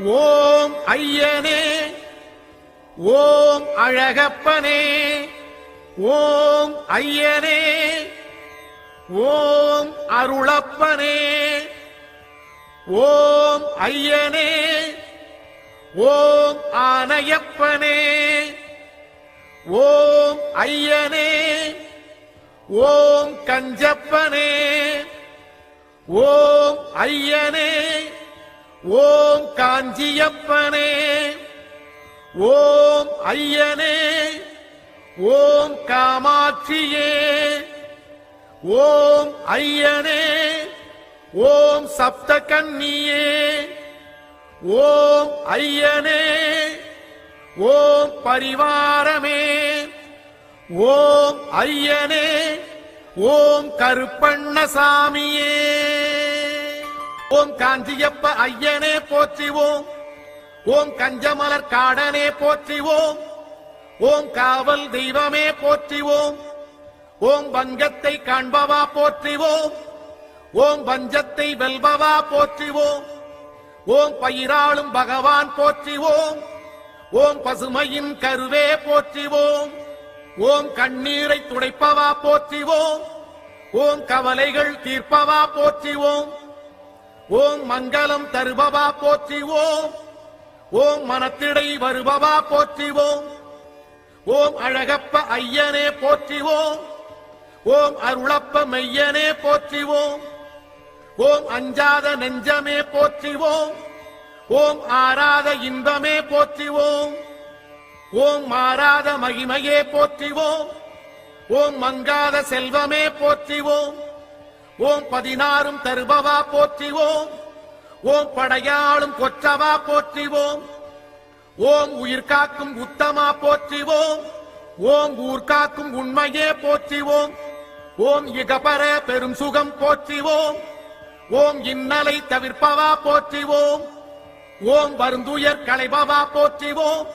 ஓம் ஐயனே ஓம் அழகப்பனே ஓம் ஐயனே ஓம் அருளப்பனே ஓம் ஐயனே ஓம் ஆனையப்பனே ஓம் ஐயனே ஓம் கஞ்சப்பனே ஓம் ஐயனே ஓம் காஞ்சியப்பனே ஓம் ஐயனே ஓம் காமாட்சியே ஓம் ஐயனே ஓம் சப்தகன்னியே ஓம் ஐயனே ஓம் பரிவாரமே ஓம் ஐயனே ஓம் கருப்பண்ணசாமியே. ஓம் காஞ்சியப்ப ஐயனே போற்றிவோம். ஓம் கஞ்சமலர் காடனே போற்றிவோம். ஓம் காவல் தெய்வமே போற்றிவோம். ஓம் வங்கத்தை காண்பவா போற்றிவோம். ஓம் வஞ்சத்தை வெல்பவா போற்றிவோம். ஓம் பயிராளும் பகவான் போற்றிவோம். ஓம் பசுமையின் கருவே போற்றிவோம். ஓம் கண்ணீரை துடைப்பவா போற்றிவோம். ஓம் கவலைகள் தீர்ப்பவா போற்றிவோம். ஓம் மங்களம் தருபவா போற்றிவோம். ஓம் மனத்திடை வருபவா போற்றிவோம். ஓம் அழகப்ப ஐயனே போற்றிவோம். ஓம் அருளப்ப மெய்யனே போற்றிவோம். ஓம் அஞ்சாத நெஞ்சமே போற்றிவோம். ஓம் ஆராத இன்பமே போற்றிவோம். ஓம் மாறாத மகிமையே போற்றிவோம். ஓம் மங்காத செல்வமே போற்றிவோம். ஓம் பதினாறும் தருபவா போற்றிவோம் ஓம். படையாளும் கொற்றவா போற்றிவோம் ஓம். உயிர் காக்கும் உத்தமா போற்றிவோம் ஓம். ஊர் காக்கும் உண்மையே போற்றிவோம் ஓம். இகபர பெரும் சுகம் போற்றிவோம் ஓம். இன்னலை தவிர்ப்பவா போற்றிவோம் ஓம். வருந்துயர் களைபவா போற்றிவோம்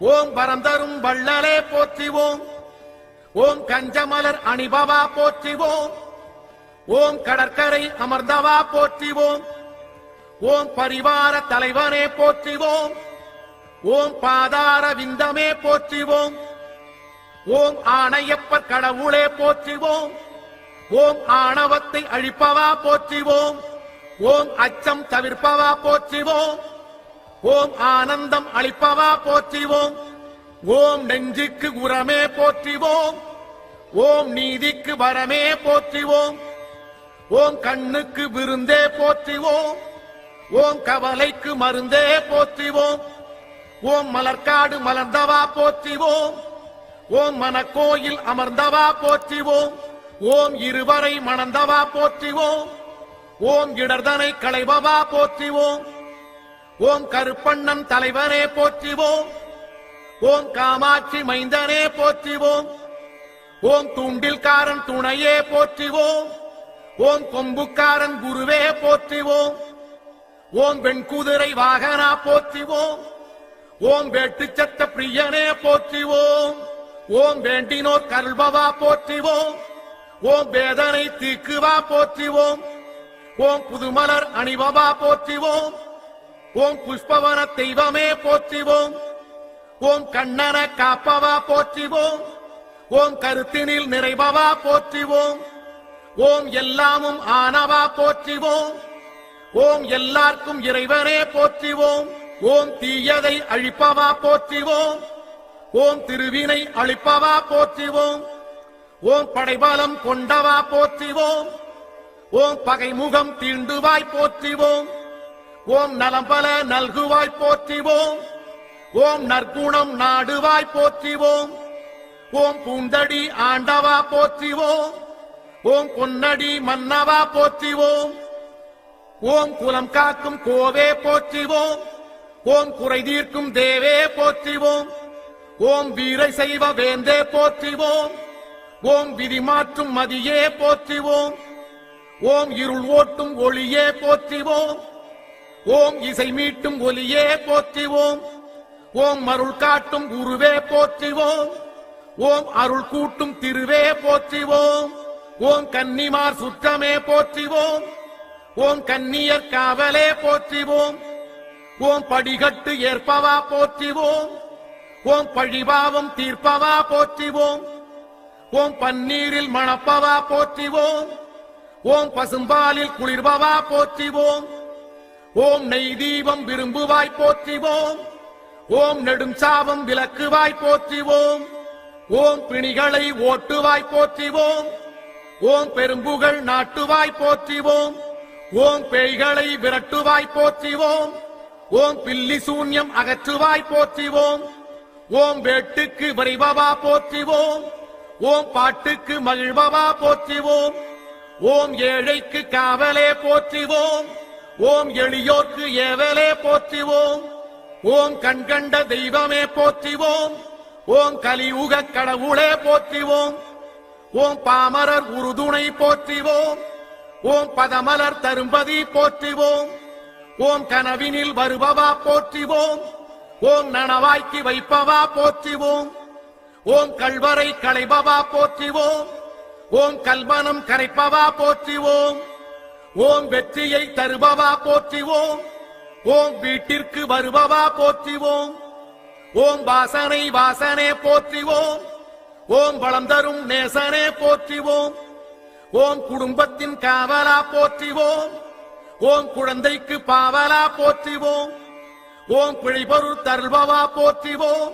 ஓம். வரந்தரும் வள்ளலே போற்றிவோம் ஓம். கஞ்சமலர் அணிபவா போற்றிவோம் ஓம் கடற்கரை அமர்ந்தவா போற்றிவோம். ஓம் பரிவார தலைவனே போற்றிவோம். ஓம் பாதார விந்தமே போற்றிவோம். ஓம் ஆணையப்பர் கடவுளே போற்றிவோம். ஓம் ஆணவத்தை அழிப்பவா போற்றிவோம். ஓம் அச்சம் தவிர்ப்பவா போற்றிவோம். ஓம் ஆனந்தம் அளிப்பவா போற்றிவோம். ஓம் நெஞ்சுக்கு உரமே போற்றிவோம். ஓம் நீதிக்கு வரமே போற்றிவோம். ஓம் கண்ணுக்கு விருந்தே போற்றிவோம். ஓம் கவலைக்கு மருந்தே போற்றிவோம். ஓம் மலர்காடு மலர்ந்தவா போற்றிவோம். ஓம் மனக்கோயில் அமர்ந்தவா போற்றிவோம். ஓம் இருவரை மணந்தவா போற்றிவோம். ஓம் இடர்தனை களைபவா போற்றிவோம். ஓம் கருப்பண்ணன் தலைவனே போற்றிவோம். ஓம் காமாட்சி மைந்தனே போற்றிவோம். ஓம் தூண்டில்காரன் துணையே போற்றிவோம். ஓம் கொம்புக்காரன் குருவே போற்றிவோம். ஓம் வெண்குதிரை வாகனா போற்றிவோம். ஓம் வேட்டுச்சத்த பிரியனே போற்றிவோம். ஓம் வேண்டினோர் கல்பவா போற்றிவோம். ஓம் வேதனை தீக்குவா போற்றிவோம். ஓம் புதுமலர் அணிபவா போற்றிவோம். ஓம் புஷ்பவன தெய்வமே போற்றிவோம். ஓம் கண்ணன காப்பவா போற்றிவோம். ஓம் கருத்தினில் நிறைபவா போற்றிவோம். ஓம் எல்லாமும் ஆனவா போற்றிவோம். ஓம் எல்லாருக்கும் இறைவனே போற்றிவோம். ஓம் தீயதை அழிப்பவா போற்றிவோம். ஓம் திருவினை அழிப்பவா போற்றிவோம். ஓம் படைபலம் கொண்டவா போற்றிவோம். ஓம் பகைமுகம் தீண்டுவாய் போற்றிவோம். ஓம் நலம்பல நல்குவாய் போற்றிவோம். ஓம் நற்குணம் நாடுவாய் போற்றிவோம். ஓம் பூந்தடி ஆண்டவா போற்றிவோம். ஓம் பொன்னடி மன்னவா போற்றிவோம். ஓம் குலம் காக்கும் கோவே போற்றிவோம். ஓம் குறை தீர்க்கும் தேவே போற்றிவோம். ஓம் வீரை செய்வ வேந்தே போற்றிவோம். ஓம் விதி மாற்றும் மதியே போற்றிவோம். ஓம் இருள் ஓட்டும் ஒளியே போற்றிவோம். ஓம் இசை மீட்டும் ஒலியே போற்றிவோம். ஓம் அருள் காட்டும் குருவே போற்றிவோம். ஓம் அருள் கூட்டும் திருவே போற்றிவோம். ஓம் கன்னிமார் சுற்றமே போற்றிவோம். ஓம் கன்னியர் காவலே போற்றிவோம். ஓம் படிகட்டு ஏற்பவா போற்றிவோம். ஓம் பழிபாவம் தீர்ப்பவா போற்றிவோம். ஓம் பன்னீரில் மணப்பவா போற்றிவோம். ஓம் பசும்பாலில் குளிர்பவா போற்றிவோம். ஓம் நெய் தீபம் விரும்புவாய் போற்றிவோம். ஓம் நெடும் சாபம் விளக்குவாய் போற்றிவோம். ஓம் பிணிகளை ஓட்டுவாய் போற்றிவோம். ஓம் பெரும்புகள் நாட்டுவாய் போற்றிவோம். ஓம் பேய்களை விரட்டுவாய் போற்றிவோம். ஓம் பில்லி சூன்யம் அகற்றுவாய் போற்றிவோம். ஓம் வேட்டுக்கு விரைபவா போற்றிவோம். ஓம் பாட்டுக்கு மகிழ்பவா போற்றிவோம். ஓம் ஏழைக்கு காவலே போற்றிவோம். ஓம் எளியோர்க்கு ஏவலே போற்றிவோம். ஓம் கண்கண்ட தெய்வமே போற்றிவோம். ஓம் கலியுக கடவுளே போற்றிவோம். ஓம் பாமரர் உறுதுணை போற்றிவோம். ஓம் பதமலர் தரும்பதி போற்றிவோம். ஓம் கனவினில் வருபவா போற்றிவோம். ஓம் நனவாய்க்கு வைப்பவா போற்றிவோம். ஓம் கல்வரை களைபவா போற்றிவோம். ஓம் கல்வனம் கரைப்பவா போற்றிவோம். ஓம் வெற்றியை தருபவா போற்றிவோம். ஓம் வீட்டிற்கு வருபவா போற்றிவோம். ஓம் வாசனை வாசனே போற்றிவோம். ஓம் வளம் தரும் நேசனே போற்றிவோம். ஓம் குடும்பத்தின் காவலா போற்றிவோம். ஓம் குழந்தைக்கு பாவலா போற்றிவோம். ஓம் பிழைபொருள் தருள்பவா போற்றிவோம்.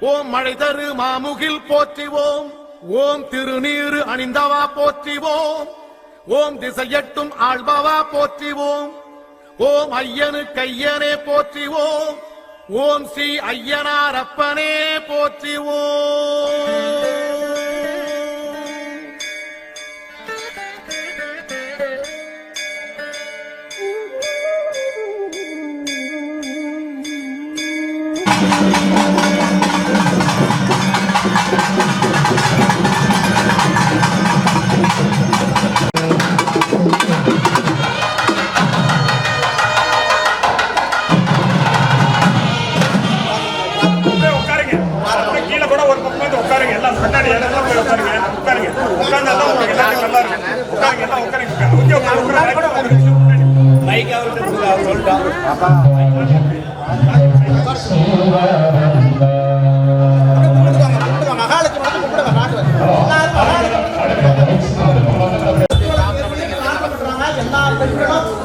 ஓம் மழை தரு மாமுகில் போற்றிவோம். ஓம் திருநீரு அணிந்தவா போற்றிவோம். ஓம் திசையட்டும் ஆள்பவா போற்றிவோம். ஓம் ஐயனு கையனே போற்றிவோம். ஓம் ஸ்ரீ ஐயனார் அப்பனே போற்றிவோம் போய்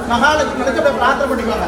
மகாலட்சுமி நினைச்சு போய் பிரார்த்தனை பண்ணிக்கோங்க